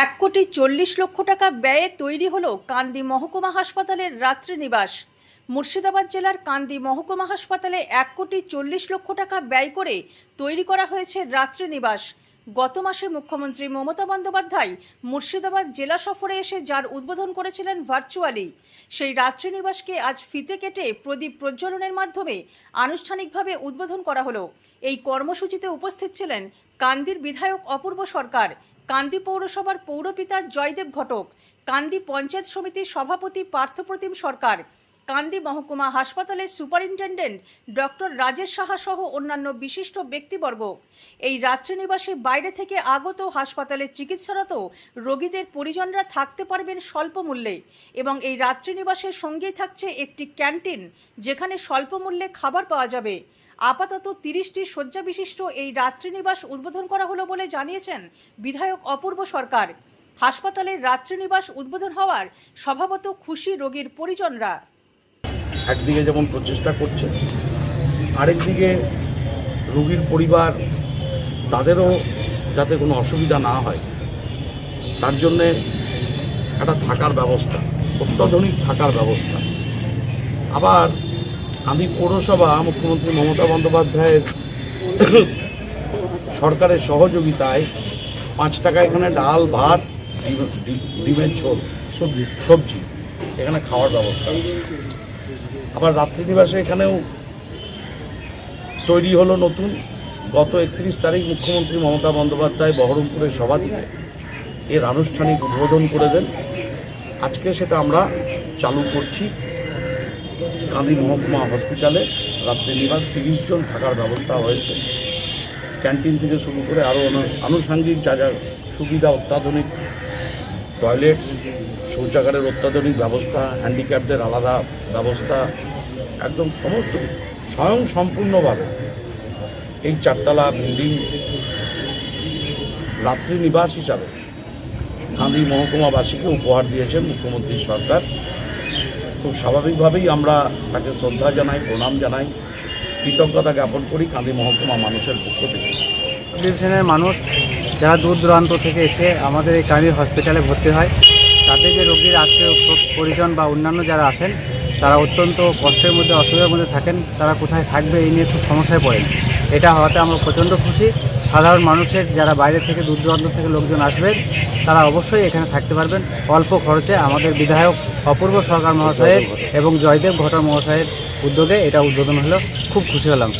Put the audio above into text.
এক কোটি চল্লিশ লক্ষ টাকা ব্যয়ে তৈরি হলো কান্দি মহকুমা হাসপাতালের রাত্রি নিবাস মুর্শিদাবাদ জেলার কান্দি মহকুমা হাসপাতালে এক কোটি চল্লিশ লক্ষ টাকা ব্যয় করে তৈরি করা হয়েছে রাত্রি নিবাস গত মাসে মুখ্যমন্ত্রী মমতা বন্দ্যোপাধ্যায় মুর্শিদাবাদ জেলা সফরে এসে যার উদ্বোধন করেছিলেন ভার্চুয়ালি, সেই রাত্রি নিবাসকে আজ ফিতে কেটে প্রদীপ প্রজ্বলনের মাধ্যমে আনুষ্ঠানিকভাবে উদ্বোধন করা হলো। এই কর্মসূচিতে উপস্থিত ছিলেন কান্দির বিধায়ক অপূর্ব সরকার কান্দি পৌরসভার পৌরপিতা জয়দেব ঘটক কান্দি পঞ্চায়েত সমিতির সভাপতি পার্থপ্রতিম সরকার কান্দি মহকুমা হাসপাতালের সুপারিনটেন্ডেন্ট ডক্টর রাজেশ সাহা সহ অন্যান্য বিশিষ্ট ব্যক্তিবর্গ। এই রাত্রিনিবাসে বাইরে থেকে আগত হাসপাতালে চিকিৎসারত রোগীদের পরিজনরা থাকতে পারবেন স্বল্প মূল্যে এবং এই রাত্রিনিবাসের সঙ্গেই থাকছে একটি ক্যান্টিন যেখানে স্বল্প মূল্যে খাবার পাওয়া যাবে। আপাতত তিরিশটি শয্যা বিশিষ্ট এই রাত্রিনিবাস উদ্বোধন করা হলো বলে জানিয়েছেন বিধায়ক অপূর্ব সরকার। হাসপাতালের রাত্রিনিবাস উদ্বোধন হওয়ার স্বভাবত খুশি রোগীর পরিজনরা। একদিকে যেমন প্রচেষ্টা করছে, আরেকদিকে রুগীর পরিবার তাদেরও যাতে কোনো অসুবিধা না হয়, তার জন্যে একটা থাকার ব্যবস্থা, অত্যাধুনিক থাকার ব্যবস্থা। আবার আমি পৌরসভা মুখ্যমন্ত্রী মমতা বন্দ্যোপাধ্যায়ের সরকারের সহযোগিতায় পাঁচ টাকা এখানে ডাল, ভাত ডিমের ঝোল, সবজি সবজি, এখানে খাওয়ার ব্যবস্থা আবার রাত্রিনিবাসে এখানেও তৈরি হলো নতুন। গত একত্রিশ তারিখ মুখ্যমন্ত্রী মমতা বন্দ্যোপাধ্যায় বহরমপুরের সভাটিতে এর আনুষ্ঠানিক উদ্বোধন করে দেন। আজকে সেটা আমরা চালু করছি কান্দি মহকুমা হসপিটালে। রাত্রিনিবাস তিরিশ জন থাকার ব্যবস্থা হয়েছে। ক্যান্টিন থেকে শুরু করে আরও আনুষঙ্গিক যা যা সুবিধা অত্যাধুনিক টয়লেটস, শৌচাগারের অত্যাধুনিক ব্যবস্থা, হ্যান্ডিক্যাপদের আলাদা ব্যবস্থা, একদম সমস্ত স্বয়ং সম্পূর্ণভাবে এই চারতলা বিল্ডিং রাত্রি নিবাস হিসাবে গান্ধী মহকুমাবাসীকে উপহার দিয়েছেন মুখ্যমন্ত্রী সরকার। খুব স্বাভাবিকভাবেই আমরা তাকে শ্রদ্ধা জানাই, প্রণাম জানাই, কৃতজ্ঞতা জ্ঞাপন করি কান্দি মহকুমা মানুষের পক্ষ থেকে। মানুষ যারা দূর দূরান্ত থেকে এসে আমাদের এই কান্দি হসপিটালে ভর্তি হয়, তাদের যে রোগীর আত্মীয় পরিজন বা অন্যান্য যারা আসেন তারা অত্যন্ত কষ্টের মধ্যে অসুবিধার মধ্যে থাকেন, তারা কোথায় থাকবে এই নিয়ে খুব সমস্যায় পড়েন। এটা হওয়াতে আমরা প্রচণ্ড খুশি। সাধারণ মানুষের যারা বাইরে থেকে দূর দূরান্ত থেকে লোকজন আসবেন, তারা অবশ্যই এখানে থাকতে পারবেন। অল্প খরচে আমাদের বিধায়ক অপূর্ব সরকার মহাশয়ের এবং জয়দেব ঘটক মহাশয়ের উদ্যোগে এটা উদ্বোধন হলো। খুব খুশি হলাম।